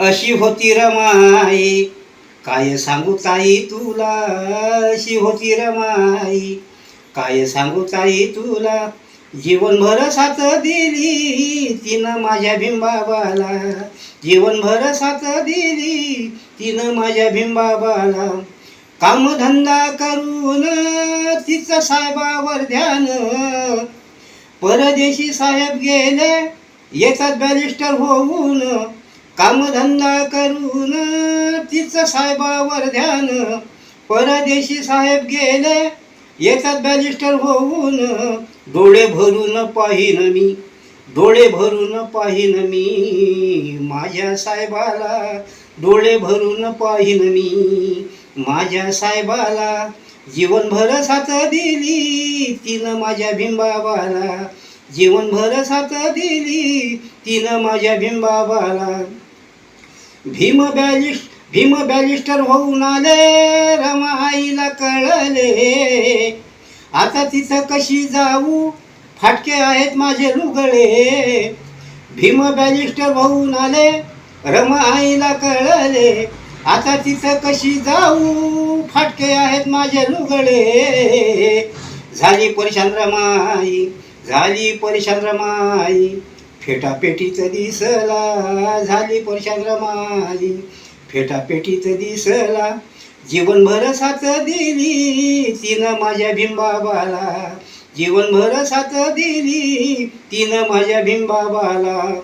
अशी होती रमाई. काय सांगू ताई तुला? अशी होती रमाई. काय सांगू ताई तुला? जीवनभर साथ दिली तिनं माझ्या भीमबाबाला जीवनभर साथ दिली तिनं माझ्या भीमबाबाला कामधंदा करून तिचं साहेबावर ध्यान. परदेशी साहेब गेले येतात बॅरिस्टर होऊन कामधंदा करून तिचं साहेबावर ध्यान. परदेशी साहेब गेले येतात बॅरिस्टर होऊन. डोळे भरून पाहिन मी डोळे भरून पाहिन मी. माझ्या साहेबाला डोळे भरून पाहिन मी. माझ्या साहेबाला जीवनभर साथ दिली तिनं माझ्या भिंबाबाला जीवनभर साथ दिली तिनं माझ्या भिंबाबाला भीम बॅलिस्ट भीम बॅलिस्टर होऊन आले रमाईला कळले. आता तिथं कशी जाऊ? फाटके आहेत माझे लुगळे भीम बॅलिस्टर होऊन आले रमाईला कळले. आता तिथं कशी जाऊ? फाटके आहेत माझे लुगळे झाली परेशान रमाई झाली परेशान रमाई. फेटापेटीत दिसला झाली पुरुषाग्रमाई रमाई फेटापेटीत दिसला जीवनभर साथ दिली तिनं माझ्या भीमबाबाला जीवनभर साथ दिली तिनं माझ्या भीमबाबाला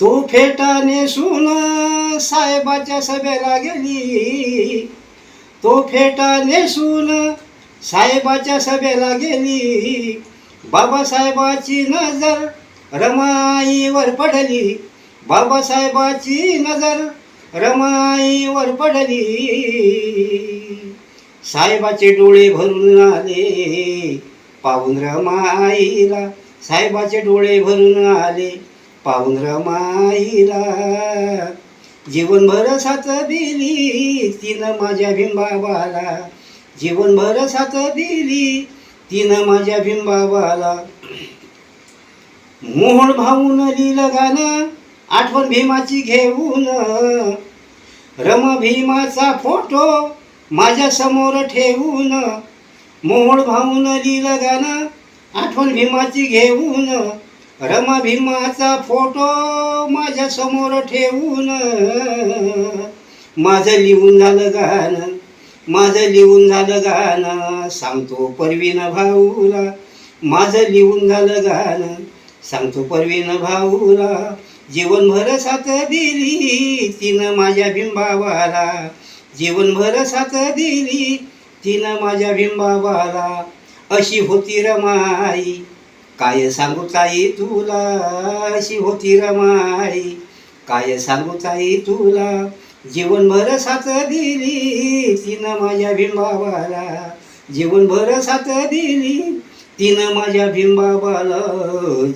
तो फेटा नेसून साहेबाच्या सभेला गेली. तो फेटा नेसून साहेबाच्या सभेला गेली. बाबासाहेबाची नजर रमाईवर पडली बाबासाहेबाची नजर. रमाईवर पडली. साहेबाचे डोळे भरून आले. पाहून रमाईला साहेबाचे डोळे भरून आले. पाहून रमाईला जीवनभर साथ दिली तिनं माझ्या भीमबाबाला जीवनभर साथ दिली तिनं माझ्या भीमबाबाला मोहन भाऊन लिहिलं गाणं आठवण भीमाची घेऊन. रम भीमाचा फोटो माझ्यासमोर ठेवून. मोहन भाऊन लिहिलं गाणं आठवण भीमाची घेऊन. रम भीमाचा फोटो माझ्यासमोर ठेवून. माझं लिहून झालं गाणं माझं लिहून झालं गाणं सांगतो परवीन भाऊला. माझं लिहून झालं गाणं सांगतो परवीन भाऊला जीवनभर साथ दिली तिनं माझ्या भीमबाबाला जीवनभर साथ दिली तिनं माझ्या भीमबाबाला अशी होती रमाई काय सांगू ताई तुला? अशी होती रमाई काय सांगू ताई तुला? जीवनभर साथ दिली तिनं माझ्या भीमबाबाला जीवनभर साथ दिली तिनं माझ्या भीमबाबाला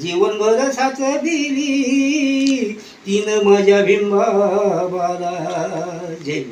जीवनभर साथ दिली. तिनं माझ्या भीमबाबाला जय.